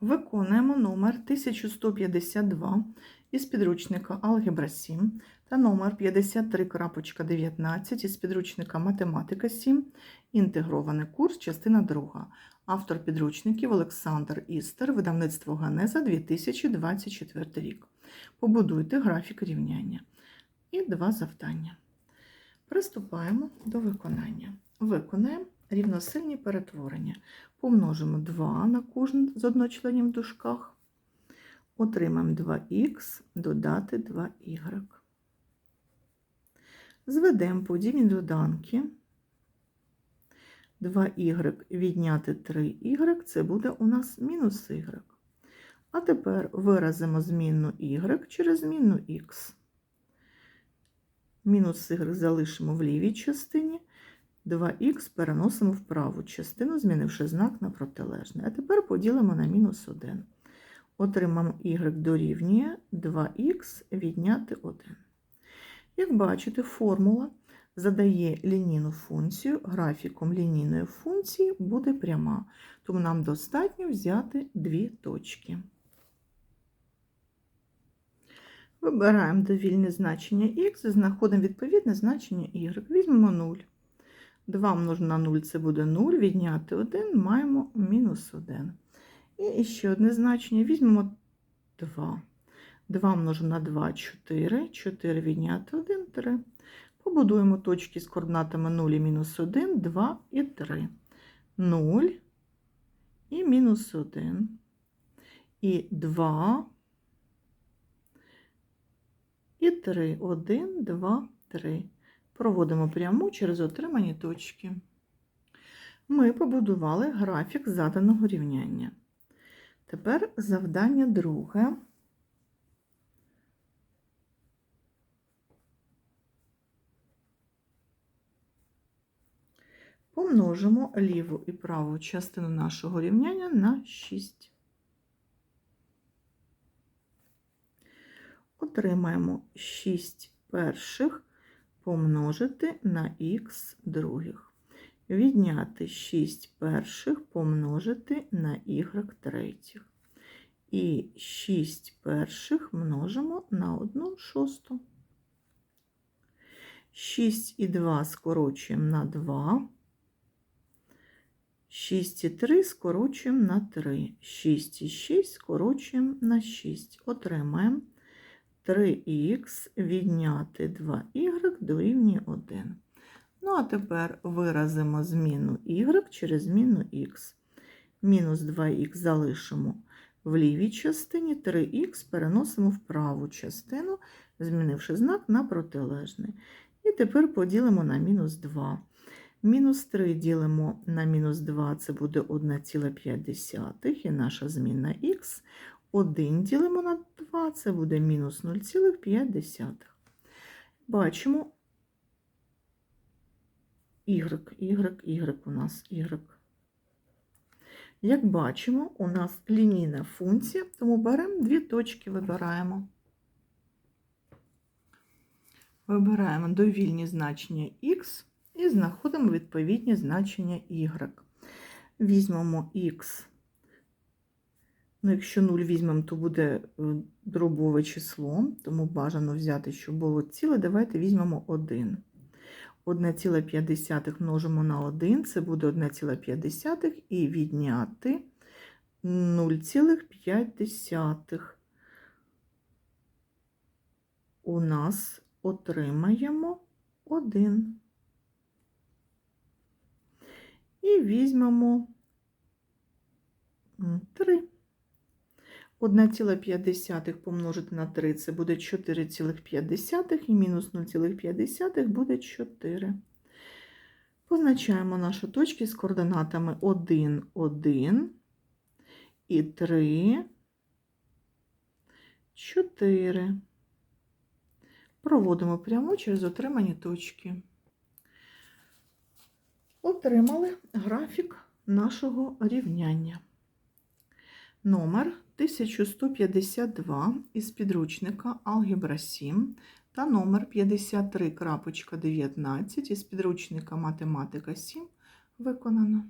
Виконуємо номер 1152 із підручника Алгебра 7 та номер 53.19 із підручника Математика 7. Інтегрований курс, частина 2. Автор підручників Олександр Істер, видавництво Ганеза 2024 рік. Побудуйте графік рівняння. І два завдання. Приступаємо до виконання. Виконаємо рівносильні перетворення. Помножимо 2 на кожен з одночленів в дужках. Отримаємо 2х, додати 2y. Зведемо подібні доданки. 2y відняти 3y, це буде у нас мінус y. А тепер виразимо змінну y через змінну x. Мінус y залишимо в лівій частині. 2х переносимо в праву частину, змінивши знак на протилежний. А тепер поділимо на мінус 1. Отримаємо y дорівнює 2х відняти 1. Як бачите, формула задає лінійну функцію, графіком лінійної функції буде пряма, тому нам достатньо взяти дві точки. Вибираємо довільне значення х і знаходимо відповідне значення y. Візьмемо 0. 2 множимо на 0 це буде 0, відняти 1, маємо мінус 1. І ще одне значення візьмемо 2. 2 множимо на 2 4, 4 відняти 1, 3. Побудуємо точки з координатами 0 і мінус 1, 2 і 3. 0 і мінус 1. І 2 і 3. 1, 2, 3. Проводимо пряму через отримані точки. Ми побудували графік заданого рівняння. Тепер завдання друге. Помножимо ліву і праву частину нашого рівняння на 6. Отримаємо 6 перших помножити на х других. Відняти 6 перших помножити на y третіх. І 6 перших множимо на 1 шосту. 6 і 2 скорочуємо на 2. 6 і 3 скорочуємо на 3. 6 і 6 скорочуємо на 6. Отримаємо 3х відняти 2y дорівнює 1. Ну, а тепер виразимо зміну y через зміну х. Мінус 2х залишимо в лівій частині, 3х переносимо в праву частину, змінивши знак на протилежний. І тепер поділимо на мінус 2. Мінус 3 ділимо на мінус 2, це буде 1,5, і наша змінна х. 1 ділимо на 2, це буде мінус 0,5. Бачимо y, y, y у нас y. Як бачимо, у нас лінійна функція, тому беремо дві точки, вибираємо. Вибираємо довільні значення х і знаходимо відповідні значення y. Візьмемо х. Ну, якщо 0 візьмемо, то буде е, дробове число, тому бажано взяти, щоб було ціле. Давайте візьмемо 1. 1,5 множимо на 1, це буде 1,5 і відняти 0,5. У нас отримаємо 1. І візьмемо 3. 1,5 помножити на 3 це буде 4,5 і мінус 0,5 буде 4. Позначаємо наші точки з координатами 1, 1 і 3, 4. Проводимо пряму через отримані точки. Отримали графік нашого рівняння. Номер 1152 із підручника Алгебра 7 та номер 53.19 із підручника Математика 7 виконано.